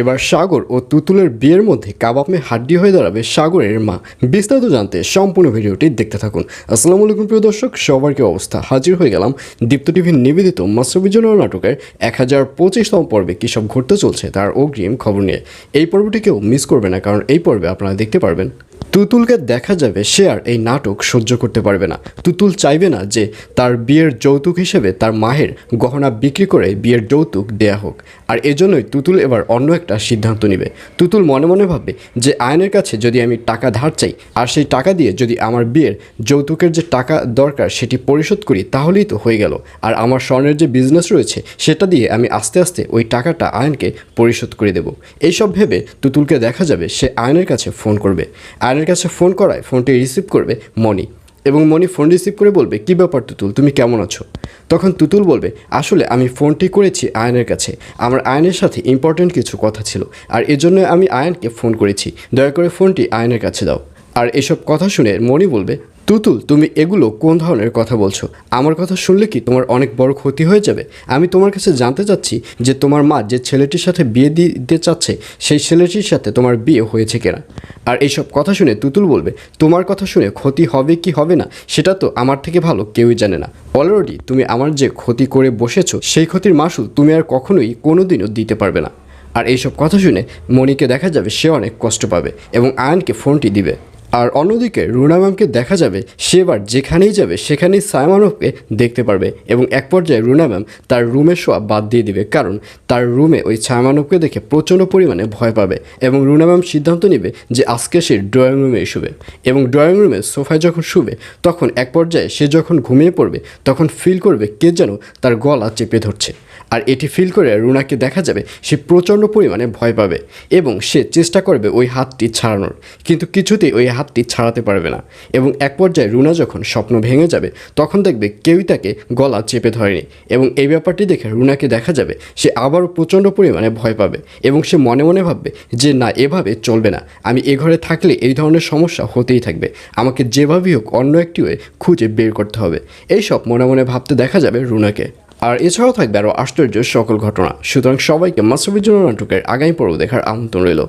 এবার সাগর ও তুতুলের বিয়ের মধ্যে কাবাবে হাড্ডি হয়ে দাঁড়াবে সাগরের মা। বিস্তারিত জানতে সম্পূর্ণ ভিডিওটি দেখতে থাকুন। আসসালামু আলাইকুম, প্রিয় দর্শক, সবার কি অবস্থা? হাজির হয়ে গেলাম দীপ্ত টিভির নিবেদিত মাস্টারবিজন নাটকের এক হাজার পঁচিশতম পর্বে কী সব ঘটতে চলছে তার অগ্রিম খবর নিয়ে। এই পর্বটি কেউ মিস করবে না, কারণ এই পর্বে আপনারা দেখতে পারবেন তুতুলকে দেখা যাবে সে আর এই নাটক সহ্য করতে পারবে না। তুতুল চাইবে না যে তার বিয়ের যৌতুক হিসেবে তার মাহের গহনা বিক্রি করে বিয়ের যৌতুক দেয়া হোক। আর এজন্যই তুতুল এবার অন্য একটা সিদ্ধান্ত নেবে। তুতুল মনে মনে ভাববে যে আয়নের কাছে যদি আমি টাকা ধার চাই, আর সেই টাকা দিয়ে যদি আমার বিয়ের যৌতুকের যে টাকা দরকার সেটি পরিশোধ করি, তাহলেই তো হয়ে গেল। আর আমার স্বর্ণের যে বিজনেস রয়েছে, সেটা দিয়ে আমি আস্তে আস্তে ওই টাকাটা আয়নকে পরিশোধ করে দেব। এইসব ভেবে তুতুলকে দেখা যাবে সে আয়নের কাছে ফোন করবে। আয়নের কাছে ফোন করায় ফোনটি রিসিভ করবে মনি এবং মনি ফোন রিসিভ করে বলবে, কী ব্যাপার তুতুল, তুমি কেমন আছো? তখন তুতুল বলবে, আসলে আমি ফোনটি করেছি আয়নের কাছে। আমার আয়নের সাথে ইম্পর্ট্যান্ট কিছু কথা ছিল, আর এজন্য আমি আয়নকে ফোন করেছি। দয়া করে ফোনটি আয়নের কাছে দাও। আর এসব কথা শুনে মনি বলবে তুতুল, তুমি এগুলো কোন ধরনের কথা বলছো? আমার কথা শুনলে কি তোমার অনেক বড় ক্ষতি হয়ে যাবে? আমি তোমার কাছে জানতে চাচ্ছি যে তোমার মা যে ছেলেটির সাথে বিয়ে দিতে চাচ্ছে, সেই ছেলেটির সাথে তোমার বিয়ে হয়েছে কিনা? আর এইসব কথা শুনে তুতুল বলবে, তোমার কথা শুনে ক্ষতি হবে কি হবে না, সেটা তো আমার থেকে ভালো কেউই জানে না। অলরেডি তুমি আমার যে ক্ষতি করে বসেছো, সেই ক্ষতির মাসুল তুমি আর কখনোই কোনোদিনও দিতে পারবে না। আর এইসব কথা শুনে মনিকে দেখা যাবে সে অনেক কষ্ট পাবে এবং আয়নকে ফোনটি দিবে। আর অন্যদিকে রুনা ম্যামকে দেখা যাবে, সে এবার যেখানেই যাবে, সেখানেই সায়মানবকে দেখতে পারবে এবং এক পর্যায়ে রুনা তার রুমে শোয়া বাদ দিয়ে দিবে, কারণ তার রুমে ওই ছায়ামানবকে দেখে প্রচণ্ড পরিমাণে ভয় পাবে এবং রুনা সিদ্ধান্ত নেবে যে আজকে সে ড্রয়িং রুমে শুবে এবং ড্রয়িং রুমে সোফায় যখন শুবে, তখন এক পর্যায়ে সে যখন ঘুমিয়ে পড়বে, তখন ফিল করবে কে যেন তার গলা চেপে ধরছে। আর এটি ফিল করে রুনাকে দেখা যাবে, সে প্রচণ্ড পরিমাণে ভয় পাবে এবং সে চেষ্টা করবে ওই হাতটি ছাড়ানোর। কিন্তু কিছুতেই ওই হাতটি ছাড়াতে পারবে না এবং এক পর্যায়ে রুনা যখন স্বপ্ন ভেঙে যাবে, তখন দেখবে কেউই তাকে গলা চেপে ধরেনি এবং এই ব্যাপারটি দেখে রুনাকে দেখা যাবে, সে আবারও প্রচণ্ড পরিমাণে ভয় পাবে এবং সে মনে মনে ভাববে যে, না, এভাবে চলবে না। আমি এ ঘরে থাকলে এই ধরনের সমস্যা হতেই থাকবে। আমাকে যেভাবেই হোক অন্য একটি ওয়ে খুঁজে বের করতে হবে। এইসব মনে মনে ভাবতে দেখা যাবে রুনাকে। আর এছাড়াও থাকবে আরও আশ্চর্য সকল ঘটনা। সুতরাং সবাইকে জন্য নাটকের আগামী পর্ব দেখার আমন্ত্রণ রইল।